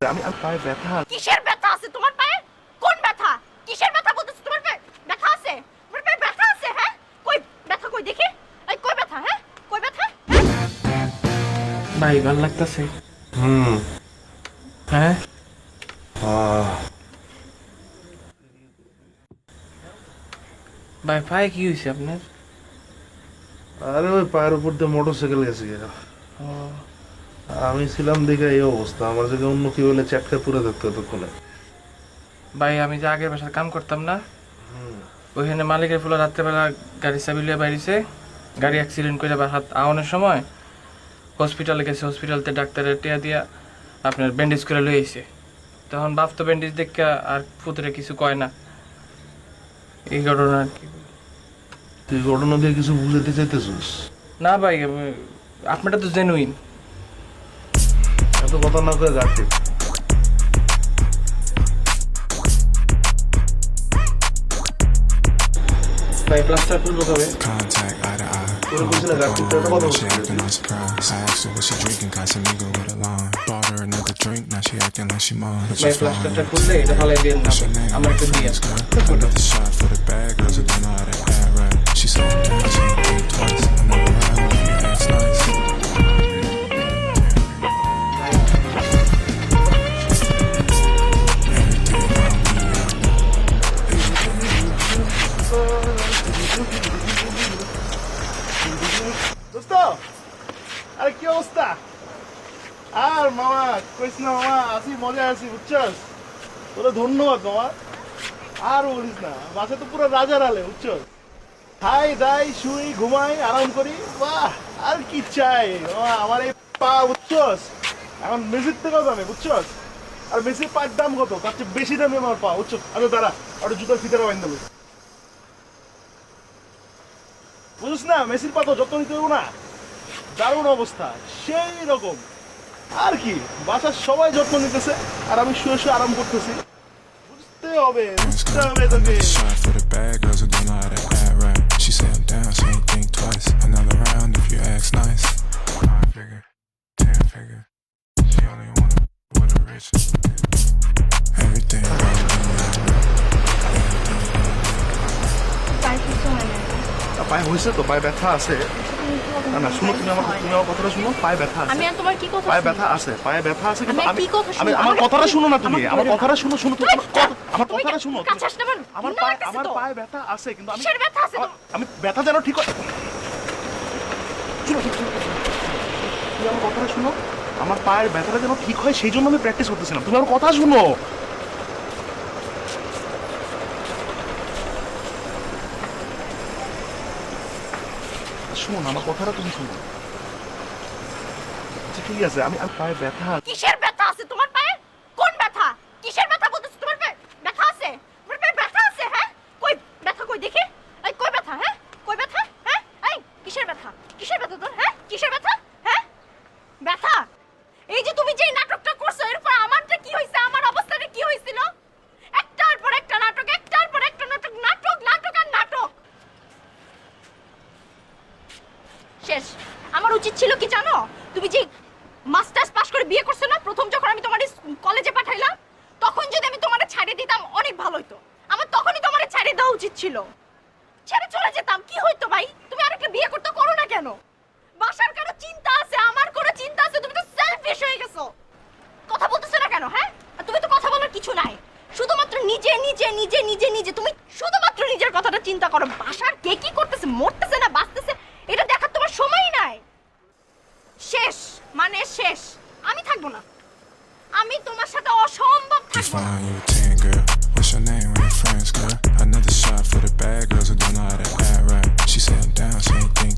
আমি আমি পায়ে ব্যথা কিসের ব্যথা আছে? তোমার পায়ে? কোন ব্যথা? কিসের ব্যথা বলতেছো? তোমার পায়ে ব্যথা আছে? তোমার পায়ে ব্যথা আছে হ্যাঁ? কই ব্যথা কই? দেখি। এই কই ব্যথা হ্যাঁ? কই ব্যথা হ্যাঁ? ভাই ভালো লাগতেছে? হুম। হ্যাঁ? ভাই পায়ে কি হয়েছে আপনার? আরে ওই পায়ের উপর দিয়ে মোটর সাইকেল গেছে গিয়া। আমি ছিলাম দেখে এই অবস্থা। আমার জায়গায় অন্য কি হলে চ্যাটকা পুরো থাকতো এতক্ষণে। ভাই আমি যে আগের বাসার কাম করতাম না ওইখানে মালিকের ফুলে রাত্রেবেলা গাড়ি চাবি লিয়ে বাইরেছে গাড়ি অ্যাক্সিডেন্ট করে বা হাত আওয়ানোর সময় হসপিটালে গেছে। হসপিটালতে ডাক্তারের টিয়া দিয়া আপনার ব্যান্ডেজ করে লই আইছে। তখন বাপ তো ব্যান্ডেজ দেখে আর ফুতরে কিছু কয় না। এই ঘটনা আর কি। তুই ঘটনা দিয়ে কিছু বুঝাতে চাইতেছিস? না ভাই আপনারটা তো জেনুইন এত কথা না করে গাড়ি ভাই প্লাস্টার তুলবো কবে Contact eye to eye. তোর বুঝলে তো ভাই. প্লাস্টারটা খুললে এটা ফালাই দিয়ে? আমার একটু দিয়ে আরে কি অবস্থা? আর মামা, কইস না মামা, আসি, মজা আছি বুঝছস? তোরা ধন্যবাদ মামা। আর বলিস না, বাসে তো পুরো রাজার আলে, বুঝছস? খাই দাই শুই, ঘুমাই, আরাম করি। বাহ, আর কি চাই? আমার এই পা, বুঝছস? এখন মেসির থেকেও দামে, বুঝছস? আর মেসির পায়ের দাম কত? তার চেয়ে বেশি দামে আমার পা, বুঝছস? আচ্ছা দাঁড়া আর জুতার ফিতারা বাইন দেবো। বুঝিস না, মেসির পা তো যত্ন নিতে না। দারুণ অবস্থা সেই রকম। আর কি বাসার সবাই যত্ন নিতেছে আর আমি শুয়ে শুয়ে আরাম করতেছি। বুঝতে হবে বুঝতে হবে তোকে পায়ে হয়েছে তো পায়ে ব্যথা আছে। না না শুনো তুমি আমার তুমি আমার কথাটা শুনো পায়ে ব্যথা আছে। আমি আর তোমার কি কথা পায়ে ব্যথা আছে পায়ে ব্যথা আছে কিন্তু আমি আমি কি কথা শুনব? আমি আমার আমার কথাটা শুনো না তুমি আমার কথাটা শুনো শুনো তুমি আমার কথা- আমার তুমি কথাটা শুনো আমার আমার পায়ে আমার পায়ে ব্যথা আছে কিন্তু আমি ব্যথা আছে? আমি ব্যথা যেন ঠিক হয় শুনো, শুনো, শুনো। তুমি আমার কথাটা শুনো আমার পায়ের ব্যথাটা যেন ঠিক হয় সেই জন্য আমি প্র্যাকটিস করতেছিলাম। তুমি আমার কথা শুনো। শুনো আমার কথাটা তুমি শুনো আচ্ছা ঠিক আছে আমি আমি পায়ে ব্যথা কিসের ব্যথা আছে তোমার পায়ে কোন ব্যথা কিসের ব্যথা বলতেছো তোমার পায়ে ব্যথা আছে তোমার পায়ে ব্যথা আছে হ্যাঁ কই ব্যথা কই দেখি এই কই ব্যথা হ্যাঁ কই ব্যথা হ্যাঁ এই কিসের ব্যথা কিসের ব্যথা তোর হ্যাঁ কিসের ব্যথা হ্যাঁ ব্যথা এই যে তুমি যে নাটকটা করছ এরপর আমারটা কি হয়েছে আমার অবস্থাটা কি হয়েছিল একটার পর একটা নাটক একটার পর একটা নাটক নাটক নাটক আর নাটক শেষ। আমার উচিত ছিল কি জানো? তুমি যে মাস্টার্স পাশ করে বিয়ে করছ না, প্রথম যখন আমি তোমার কলেজে পাঠাইলাম, তখন যদি আমি তোমারে ছাড়ে দিতাম, অনেক ভালো হতো আমার তখনই তোমারে ছাড়ে দেওয়া উচিত ছিল। ছেড়ে চলে যেতাম, কি হইতো ভাই? তুমি আরেকটা বিয়ে করতে করো না কেন? বাসার কারও চিন্তা আছে, আমার কোনো চিন্তা আছে, তুমি তো সেলফিশ হয়ে গেছো। কথা বলতেছো না কেন হ্যাঁ? তুমি তো কথা বলার কিছু নাই। শুধুমাত্র নিজে নিজে নিজে নিজে নিজে, তুমি শুধুমাত্র নিজের কথাটা চিন্তা করো। বাসার কে কি করতেছে, মরতেছে আমি তোমার সাথে অসম্ভব You থাকবো না fine, you a 10, girl. What's your name? Where your friends, girl? Another shot for the bad girls who don't know how to act right. She said, I'm down, she ain't think